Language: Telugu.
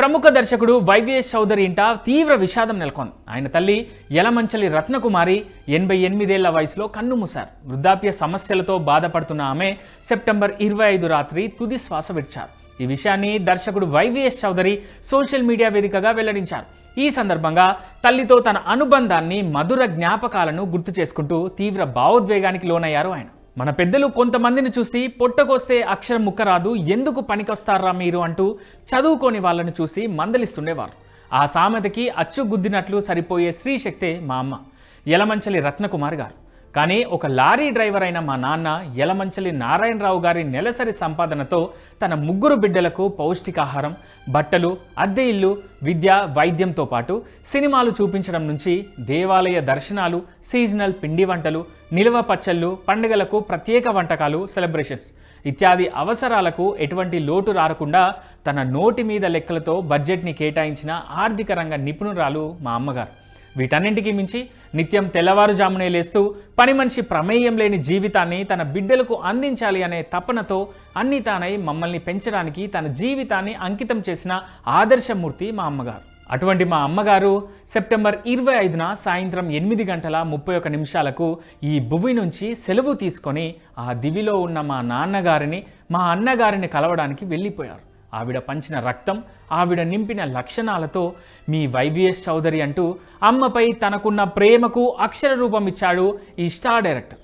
ప్రముఖ దర్శకుడు వైవిఎస్ చౌదరి ఇంట తీవ్ర విషాదం నెలకొంది. ఆయన తల్లి యలమంచలి రత్నకుమారి ఎనభై ఎనిమిదేళ్ళ వయసులో కన్నుమూశారు. వృద్ధాప్య సమస్యలతో బాధపడుతున్న ఆమె సెప్టెంబర్ ఇరవై ఐదు రాత్రి తుది శ్వాస విడిచారు. ఈ విషయాన్ని దర్శకుడు వైవిఎస్ చౌదరి సోషల్ మీడియా వేదికగా వెల్లడించారు. ఈ సందర్భంగా తల్లితో తన అనుబంధాన్ని మధుర జ్ఞాపకాలను గుర్తు చేసుకుంటూ తీవ్ర భావోద్వేగానికి లోనయ్యారు ఆయన. మన పెద్దలు కొంతమందిని చూసి పొట్టకొస్తే అక్షరం ముక్క రాదు ఎందుకు పనికొస్తారా మీరు అంటూ చదువుకోని వాళ్ళని చూసి మందలిస్తుండేవారు. ఆ సామెతకి అచ్చు గుద్దినట్లు సరిపోయే స్త్రీశక్తే మా అమ్మ. యలమంచలి రత్నకుమార్ గారు. కానీ ఒక లారీ డ్రైవర్ అయిన మా నాన్న యలమంచలి నారాయణరావు గారి నెలసరి సంపాదనతో తన ముగ్గురు బిడ్డలకు పౌష్టికాహారం బట్టలు అద్దె ఇల్లు విద్య వైద్యంతో పాటు సినిమాలు చూపించడం నుంచి దేవాలయ దర్శనాలు సీజనల్ పిండి వంటలు నిల్వ పచ్చళ్ళు పండుగలకు ప్రత్యేక వంటకాలు సెలబ్రేషన్స్ ఇత్యాది అవసరాలకు ఎటువంటి లోటు రాకుండా తన నోటి మీద లెక్కలతో బడ్జెట్ని కేటాయించిన ఆర్థిక రంగ నిపుణురాలు మా అమ్మగారు. వీటన్నింటికి మించి నిత్యం తెల్లవారుజామునే లేస్తూ పని మనిషి ప్రమేయం లేని జీవితాన్ని తన బిడ్డలకు అందించాలి అనే తపనతో అన్ని తానై మమ్మల్ని పెంచడానికి తన జీవితాన్ని అంకితం చేసిన ఆదర్శమూర్తి మా అమ్మగారు. అటువంటి మా అమ్మగారు సెప్టెంబర్ ఇరవై ఐదున సాయంత్రం ఎనిమిది గంటల ముప్పై ఒక నిమిషాలకు ఈ భువి నుంచి సెలవు తీసుకొని ఆ దివిలో ఉన్న మా నాన్నగారిని మా అన్నగారిని కలవడానికి వెళ్ళిపోయారు. ఆవిడ పంచిన రక్తం ఆవిడ నింపిన లక్షణాలతో మీ వైవిఎస్ చౌదరి అంటూ అమ్మపై తనకున్న ప్రేమకు అక్షర రూపం ఇచ్చాడు ఈ స్టార్ డైరెక్టర్.